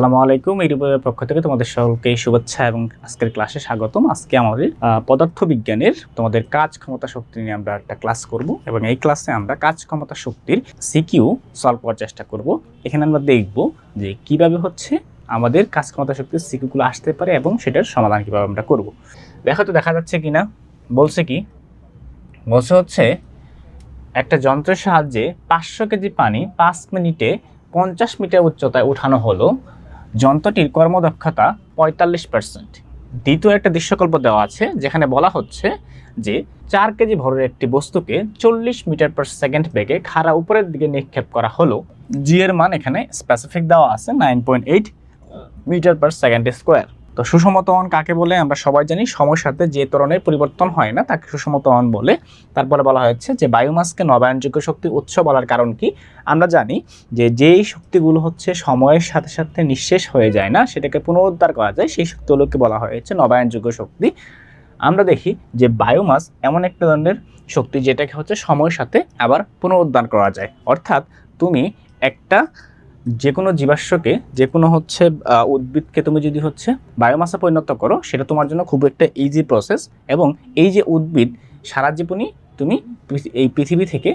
আসসালামু আলাইকুম ইউটিউবের পক্ষ থেকে তোমাদের সকলকে শুভেচ্ছা এবং আজকের ক্লাসে স্বাগতম। আজকে আমাদের পদার্থবিজ্ঞানের তোমাদের কাজ ক্ষমতা শক্তি নিয়ে আমরা একটা ক্লাস করব এবং এই ক্লাসে আমরা কাজ ক্ষমতা শক্তির সিকিউ সলভ করার চেষ্টা করব। এখানে আমরা দেখব যে কীভাবে হচ্ছে আমাদের কাজ ক্ষমতা শক্তির সিকিউগুলো আসতে পারে এবং সেটার সমাধান কীভাবে আমরা করব। দেখো তো, দেখা যাচ্ছে কিনা? বলছে কি? বলছে হচ্ছে, একটা যন্ত্রের সাহায্যে পাঁচশো কেজি পানি পাঁচ মিনিটে পঞ্চাশ মিটার উচ্চতায় উঠানো হলো। যন্ত্রটির কর্মদক্ষতা পঁয়তাল্লিশ পার্সেন্ট দ্বিতীয় একটা দৃশ্যকল্প দেওয়া আছে, যেখানে বলা হচ্ছে যে চার কেজি ভরের একটি বস্তুকে চল্লিশ মিটার পার সেকেন্ড বেগে খাড়া উপরের দিকে নিক্ষেপ করা হলো। জি এর মান এখানে স্পেসিফিক দেওয়া আছে nine point eight metre per second square তো সুষম ত্বরণ কাকে বলে আমরা সবাই জানি, সময়ের সাথে যে ত্বরণের পরিবর্তন হয় না, তাকে সুষম ত্বরণ বলে। তারপরে বলা হয়েছে যে বায়োমাসকে নবায়নযোগ্য শক্তি উৎস বলার কারণ কি? আমরা জানি যে যেই শক্তিগুলো হচ্ছে সময়ের সাথে সাথে নিঃশেষ হয়ে যায় না, সেটাকে পুনরুদ্ধার করা যায়, সেই শক্তিগুলোকে বলা হয়েছে নবায়নযোগ্য শক্তি। আমরা দেখি যে বায়োমাস এমন একটা ধরনের শক্তি যেটাকে হচ্ছে সময়ের সাথে আবার পুনরুদ্ধার করা যায়। অর্থাৎ তুমি একটা যে কোনো জীবাশ্মকে যে কোনো হচ্ছে উদ্ভিদকে তুমি যদি হচ্ছে বায়োমাসে পরিণত করো, সেটা তোমার জন্য খুব একটা ইজি প্রসেস এবং এই যে উদ্ভিদ, সারা জীবনই তুমি এই পৃথিবী থেকে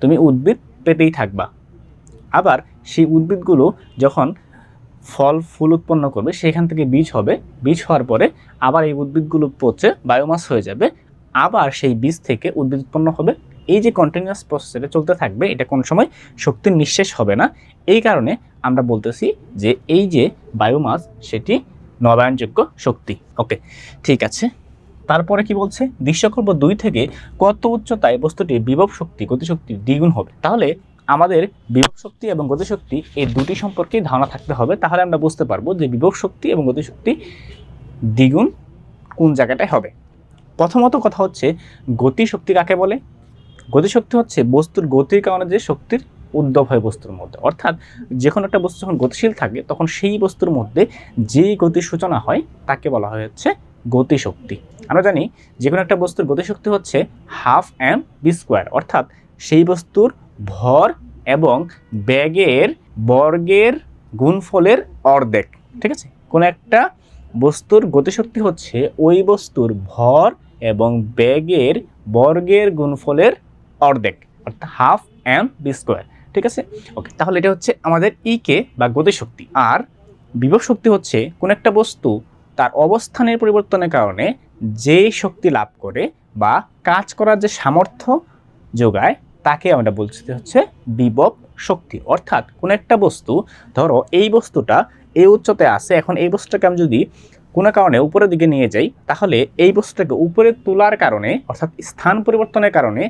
তুমি উদ্ভিদ পেতেই থাকবা। আবার সেই উদ্ভিদগুলো যখন ফল, ফুল উৎপন্ন করবে, সেখান থেকে বীজ হবে, বীজ হওয়ার পরে আবার এই উদ্ভিদগুলো পচে বায়োমাস হয়ে যাবে, আবার সেই বীজ থেকে উদ্ভিদ উৎপন্ন হবে। এই যে কন্টিনিউয়াস প্রসেস এটা চলতে থাকবে, এটা কোনো সময় শক্তির নিঃশেষ হবে না। এই কারণে আমরা বলতেছি যে এই যে বায়োমাস সেটি নবায়নযোগ্য শক্তি। ওকে ঠিক আছে। তারপরে কি বলছে? দৃশ্যকল্প দুই থেকে কত উচ্চতায় বস্তুটির বিভব শক্তি গতিশক্তি দ্বিগুণ হবে? তাহলে আমাদের বিভব শক্তি এবং গতিশক্তি এই দুটি সম্পর্কে ধারণা থাকতে হবে। তাহলে আমরা বুঝতে পারব যে বিভব শক্তি এবং গতিশক্তি দ্বিগুণ কোন জায়গাটায় হবে। প্রথমত কথা হচ্ছে গতিশক্তি কাকে বলে? গতিশক্তি হচ্ছে বস্তুর গতির কারণে যে শক্তির উদ্ভব হয় বস্তুর মধ্যে। অর্থাৎ যে কোনো একটা বস্তু যখন গতিশীল থাকে, তখন সেই বস্তুর মধ্যে যেই গতির সূচনা হয়, তাকে বলা হয় হচ্ছে গতিশক্তি। আমরা জানি যে কোনো একটা বস্তুর গতিশক্তি হচ্ছে হাফ এম বি স্কোয়ার, অর্থাৎ সেই বস্তুর ভর এবং ব্যাগের বর্গের গুণফলের অর্ধেক। ঠিক আছে? কোনো একটা বস্তুর গতিশক্তি হচ্ছে ওই বস্তুর ভর এবং ব্যাগের বর্গের গুণফলের অর্ধেক, অর্থাৎ হাফ এম বি স্কোয়ার, ঠিক আছে? ওকে তাহলে এটা হচ্ছে আমাদের ই কে বা গতিশক্তি আর বিভব শক্তি হচ্ছে কোন একটা বস্তু তার অবস্থানের পরিবর্তনের কারণে যে শক্তি লাভ করে বা কাজ করার যে সামর্থ্য যোগায়, তাকে আমরা বলছি হচ্ছে বিভব শক্তি। অর্থাৎ কোন একটা বস্তু, ধরো এই বস্তুটা এই উচ্চতায় আছে, এখন এই বস্তুটাকে আমি যদি কোনো কারণে উপরের দিকে নিয়ে যাই, তাহলে এই বস্তুটাকে উপরে তোলার কারণে, অর্থাৎ স্থান পরিবর্তনের কারণে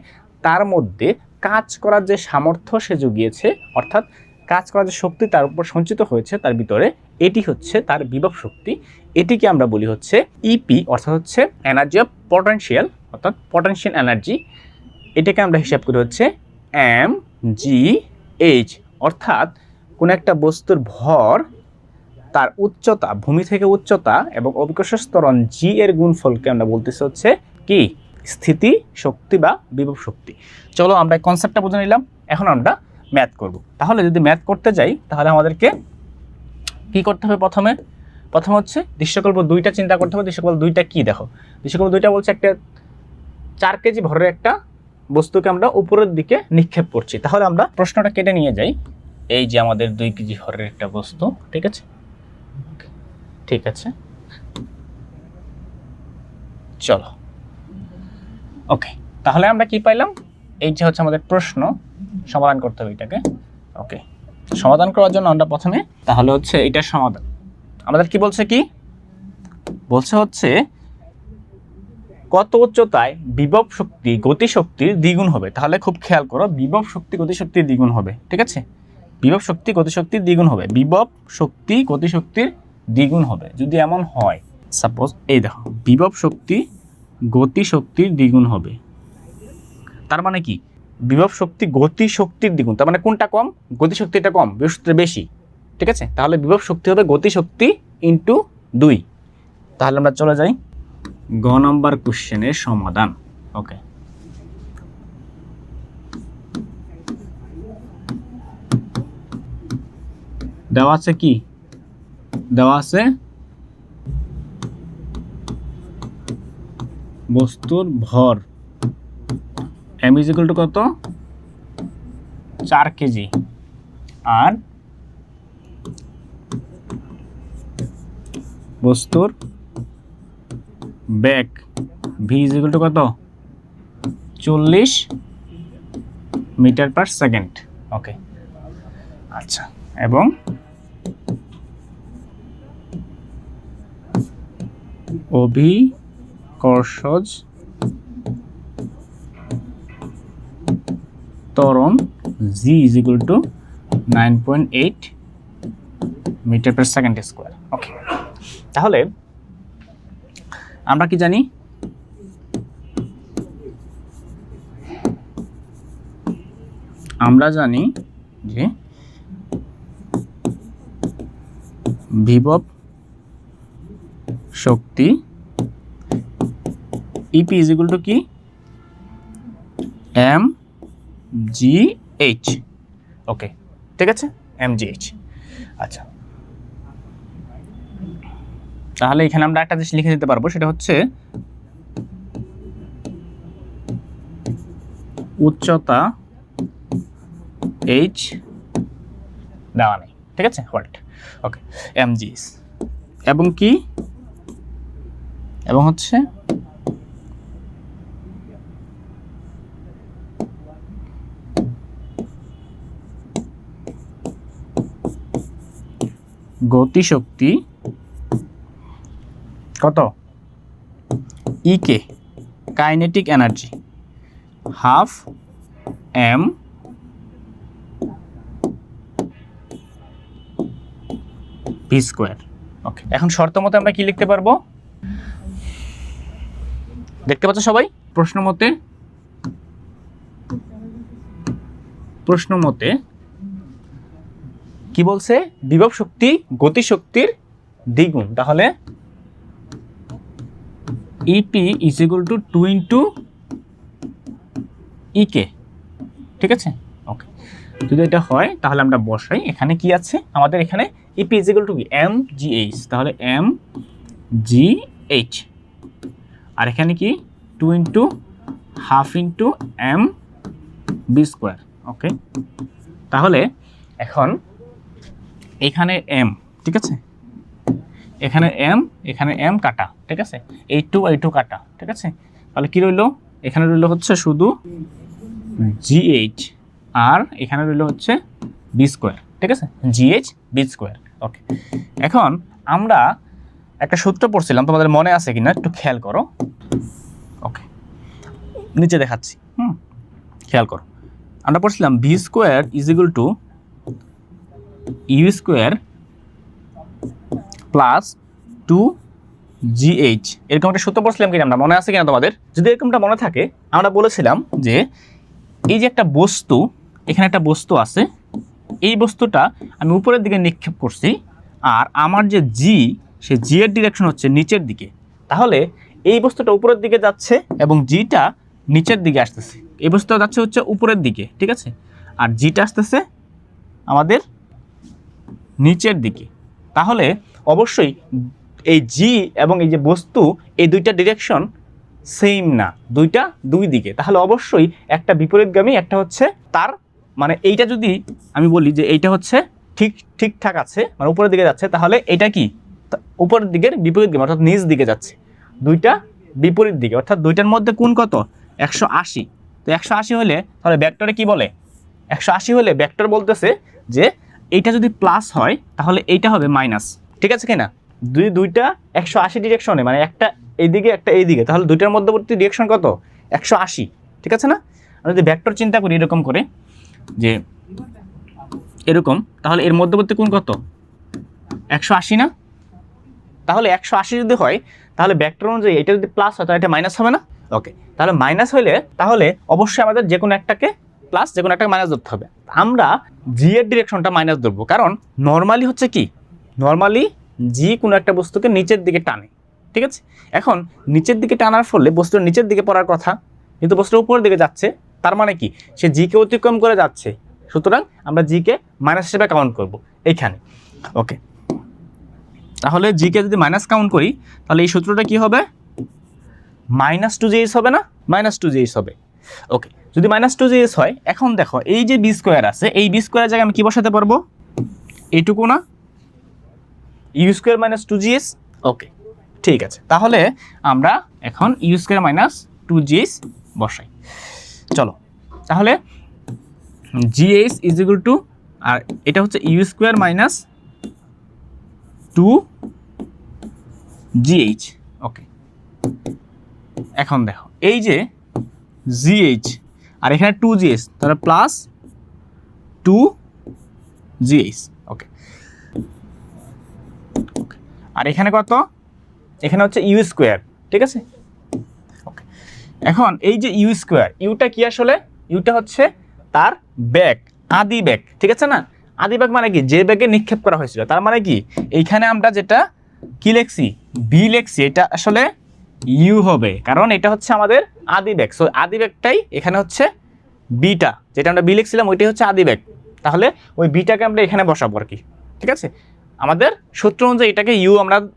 তার মধ্যে কাজ করার যে সামর্থ্য সে জুগিয়েছে, অর্থাৎ কাজ করার যে শক্তি তার উপর সঞ্চিত হয়েছে তার ভিতরে, এটি হচ্ছে তার বিভব শক্তি। এটিকে আমরা বলি হচ্ছে ইপি অর্থাৎ হচ্ছে এনার্জি অফ পটেনশিয়াল অর্থাৎ পটেনশিয়াল এনার্জি এটাকে আমরা হিসাব করি হচ্ছে এম জি এইচ অর্থাৎ কোনো একটা বস্তুর ভর তার উচ্চতা, ভূমি থেকে উচ্চতা এবং অভিকর্ষ স্তরণ জি এর গুণফলকে আমরা বলতেছি হচ্ছে কি? স্থিতি, শক্তি বা বিভব শক্তি। চলো আমরা এই কনসেপ্টটা বুঝে নিলাম, এখন আমরা ম্যাথ করব। তাহলে যদি ম্যাথ করতে যাই, তাহলে আমাদেরকে কি করতে হবে প্রথমে? প্রথম হচ্ছে দৃশ্যকল্প দুইটা চিন্তা করতে হবে, দৃশ্যকল্প দুইটা কি দেখো? দৃশ্যকল্প দুইটা বলছে একটা চার কেজি ভরের একটা বস্তুকে আমরা উপরের দিকে নিক্ষেপ করছি। তাহলে আমরা প্রশ্নটা কেটে নিয়ে যাই। এই যে আমাদের দুই কেজি ভরের একটা বস্তু, ঠিক আছে? ঠিক আছে? চলো। ওকে তাহলে আমরা কি পাইলাম? এই যে হচ্ছে আমাদের প্রশ্ন, সমাধান করতে হবে এটাকে। ওকে সমাধান করার জন্য আমরা প্রথমে, তাহলে হচ্ছে এটার সমাধান। আমাদের কি বলছে কি? বলছে হচ্ছে, কত উচ্চতায় বিভব শক্তি গতিশক্তির দ্বিগুণ হবে? তাহলে খুব খেয়াল করো, বিভব শক্তি গতিশক্তির দ্বিগুণ হবে, ঠিক আছে? বিভব শক্তি গতিশক্তির দ্বিগুণ হবে, বিভব শক্তি গতিশক্তির দ্বিগুণ হবে, যদি এমন হয়। সাপোজ এই দেখো, বিভব শক্তি গতি শক্তির দ্বিগুণ হবে। তার মানে কি? বিভব শক্তি গতি শক্তির দ্বিগুণ। তার মানে কোনটা কম? গতি শক্তিটা কম শক্তিটা বেশি। ঠিক আছে? তাহলে বিভব শক্তি হবে গতি শক্তি ইন্টু দুই। তাহলে আমরা চলে যাই গ নম্বর কোশ্চেনের সমাধান। ওকে দেওয়া আছে কি? দেওয়া আছে বস্তুর ভর এম ইজ টু কত? চার কেজি আর বস্তুর ব্যাগ ভি ইজ টু কত? চল্লিশ মিটার পার সেকেন্ড ওকে আচ্ছা এবং অভিকর্ষজ ত্বরণ G is equal to nine point eight metre per second square okay তাহলে আমরা কি জানি? আমরা জানি যে বিভব শক্তি ইপি ইজ ইকুয়াল টু কি এম জি এইচ ওকে ঠিক আছে? এম জি এইচ আচ্ছা। তাহলে এখানে আমরা একটা জিনিস লিখে দিতে পারব, সেটা হচ্ছে উচ্চতা এইচ দেওয়া নেই। ঠিক আছে? হোয়াট ওকে এম জিস এবং কি? এবং হচ্ছে গতিশক্তি কত? EK kinetic energy half M V square okay এখন শর্ত মতে আমরা কি লিখতে পারব? দেখতে পাচ্ছ সবাই? প্রশ্ন মতে প্রশ্ন মতে কি বলছে? বিভব শক্তি, গতি শক্তির দ্বিগুণ। তাহলে EP is equal to two into EK ঠিক আছে? ওকে যদি এটা হয়, তাহলে আমরা বসাই। এখানে কি আছে? আমাদের এখানে ইপি ইজ ইকুয়াল টু কি? এম জি এইচ তাহলে এম জি এইচ আর এখানে কি? Two into half into M B square okay তাহলে এখন এখানে এম ঠিক আছে? এখানে এম এখানে এম কাটা, ঠিক আছে? এই টু এই টু কাটা, ঠিক আছে? তাহলে কি রইল? এখানে রইল হচ্ছে শুধু জিএইচ আর এখানে রইল হচ্ছে বি স্কোয়ার ঠিক আছে? জিএইচ বি স্কোয়ার ওকে এখন আমরা একটা সূত্র পড়ছিলাম, তোমাদের মনে আছে কিনা একটু খেয়াল করো। ওকে নিচে দেখাচ্ছি, হুম? খেয়াল করো। আমরা পড়ছিলাম V square is equal to U square plus two GH এরকম একটা সূত্র পড়ছিলাম কিনা আমরা মনে আছে কিনা তোমাদের? যদি এরকমটা মনে থাকে, আমরা বলেছিলাম যে এই যে একটা বস্তু, এখানে একটা বস্তু আছে, এই বস্তুটা আমি উপরের দিকে নিক্ষেপ করছি, আর আমার যে জি সে জি এর ডিরেকশন হচ্ছে নিচের দিকে। তাহলে এই বস্তুটা উপরের দিকে যাচ্ছে এবং জিটা নিচের দিকে আসতেছে। এই বস্তুটা যাচ্ছে হচ্ছে উপরের দিকে, ঠিক আছে? আর জিটা আসতেছে আমাদের নিচের দিকে। তাহলে অবশ্যই এই জি এবং এই যে বস্তু, এই দুইটা ডিরেকশন সেম না। দুইটা দুই দিকে। তাহলে অবশ্যই একটা বিপরীতগামী, একটা হচ্ছে তার মানে এইটা যদি আমি বলি যে এইটা হচ্ছে ঠিক, ঠিকঠাক আছে মানে উপরের দিকে যাচ্ছে, তাহলে এটা কি? উপরের দিকের বিপরীত বিপরীতগামী, অর্থাৎ নিচ দিকে যাচ্ছে। দুইটা বিপরীত দিকে, অর্থাৎ দুইটার মধ্যে কোন কত? একশো আশি। তো একশো আশি হলে, তাহলে ব্যাক্টরে কি বলে? একশো আশি হলে ব্যাক্টর বলতেছে যে এইটা যদি প্লাস হয়, তাহলে এইটা হবে মাইনাস ঠিক আছে কিনা? দুই, দুইটা একশো আশি ডিরেকশনে মানে একটা এইদিকে একটা এইদিকে। তাহলে দুইটার মধ্যবর্তী ডিরেকশন কত? একশো আশি। ঠিক আছে না? আমরা যদি ভেক্টর চিন্তা করি এরকম করে, যে এরকম, তাহলে এর মধ্যবর্তী কোণ কত? একশো আশি না? তাহলে একশো আশি যদি হয়, তাহলে ভেক্টর অনুযায়ী এটা যদি প্লাস হয়, তাহলে এটা মাইনাস হবে না? ওকে তাহলে মাইনাস হলে, তাহলে অবশ্যই আমাদের যে কোনো একটাকে প্লাস যে কোনো একটা মাইনাস ধরতে হবে। আমরা জি এর ডিরেকশনটা মাইনাস ধরবো। কারণ নর্মালি হচ্ছে কি? নর্মালি জি কোনো একটা বস্তুকে নিচের দিকে টানে। ঠিক আছে? এখন নিচের দিকে টানার ফলে বস্তুর নিচের দিকে পড়ার কথা, কিন্তু বস্তুর উপরের দিকে যাচ্ছে। তার মানে কি? সে জিকে অতিক্রম করে যাচ্ছে। সুতরাং আমরা জিকে মাইনাস হিসেবে কাউন্ট করব এইখানে ওকে তাহলে জিকে যদি মাইনাস কাউন্ট করি, তাহলে এই সূত্রটা কি হবে? মাইনাস টু জিএস হবে না? মাইনাস টু জিএস হবে। ওকে যদি মাইনাস টু জিএস হয় এখন দেখো এই যে বি স্কোয়ার আছে এই বি স্কোয়ার জায়গায় আমি কি বসাতে পারব? এইটুকু না? U square minus two GS okay ঠিক আছে তাহলে আমরা এখন U square minus two GS বসাই। চলো তাহলে জিএস ইজ ইকুয়াল টু আর এটা হচ্ছে U square minus two GH okay এখন দেখো এই যে জিএইচ আর এখানে টু জিএস তাহলে প্লাস টু জিএইচ ওকে আর এখানে কত? এখানে হচ্ছে ইউ স্কোয়ার ঠিক আছে? ওকে এখন এই যে ইউ স্কোয়ার ইউটা কি আসলে? ইউটা হচ্ছে তার ব্যাগ আদি ব্যাগ ঠিক আছে না? আদি ব্যাগ মানে কি? যে ব্যাগে নিক্ষেপ করা হয়েছিল। তার মানে কি? এইখানে আমরা যেটা কি লেখছি? বি লেখছি। এটা আসলে ইউ হবে। কারণ এটা হচ্ছে আমাদের আদি ব্যাগ। সো আদি ব্যাগটাই এখানে হচ্ছে বিটা। যেটা আমরা বি লিখছিলাম, ওইটাই হচ্ছে আদি ব্যাগ। তাহলে ওই বিটাকে আমরা এখানে বসাবো আর কি। ঠিক আছে? আমাদের সূত্র অনুযায়ী এটাকে ইউ আমরা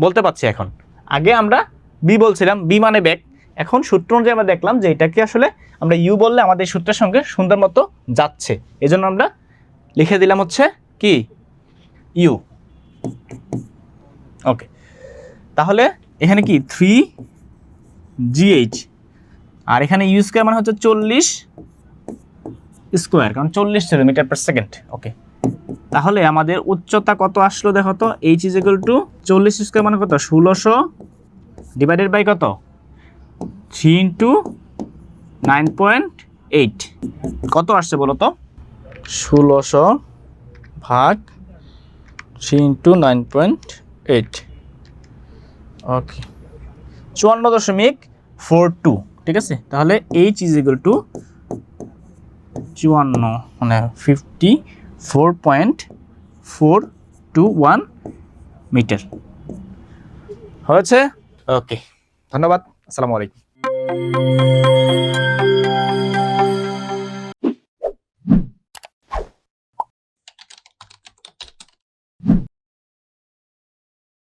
বলতে পারছি এখন। আগে আমরা বি বলছিলাম, বি মানে ব্যাগ। এখন সূত্র অনুযায়ী আমরা দেখলাম যে এটাকে আসলে আমরা ইউ বললে আমাদের সূত্রের সঙ্গে সুন্দর মতো যাচ্ছে। এজন্য আমরা লিখে দিলাম হচ্ছে কি? ইউ। ওকে। তাহলে এখানে কি? থ্রি জিএইচ আর এখানে ইউ স্কোয়ার মানে হচ্ছে চল্লিশ স্কোয়ার কারণ চল্লিশ সেন্টিমিটার পার সেকেন্ড ওকে তাহলে আমাদের উচ্চতা কত আসলো দেখো তো? এইচ ইজ ইকুয়াল টু চল্লিশ স্কোয়ার মানে কত? ষোলোশো ডিভাইডেড বাই কত? Three into nine point eight কত আসছে বলো তো? ষোলোশো ভাগ three into nine point eight okay চুয়ান্ন দশমিক ফোর টু ঠিক আছে? তাহলে এইচ ইজ ইকুয়াল টু চুয়ান্ন মানে fifty four point four two one metre হয়েছে? ওকে ধন্যবাদ। আসসালামু আলাইকুম।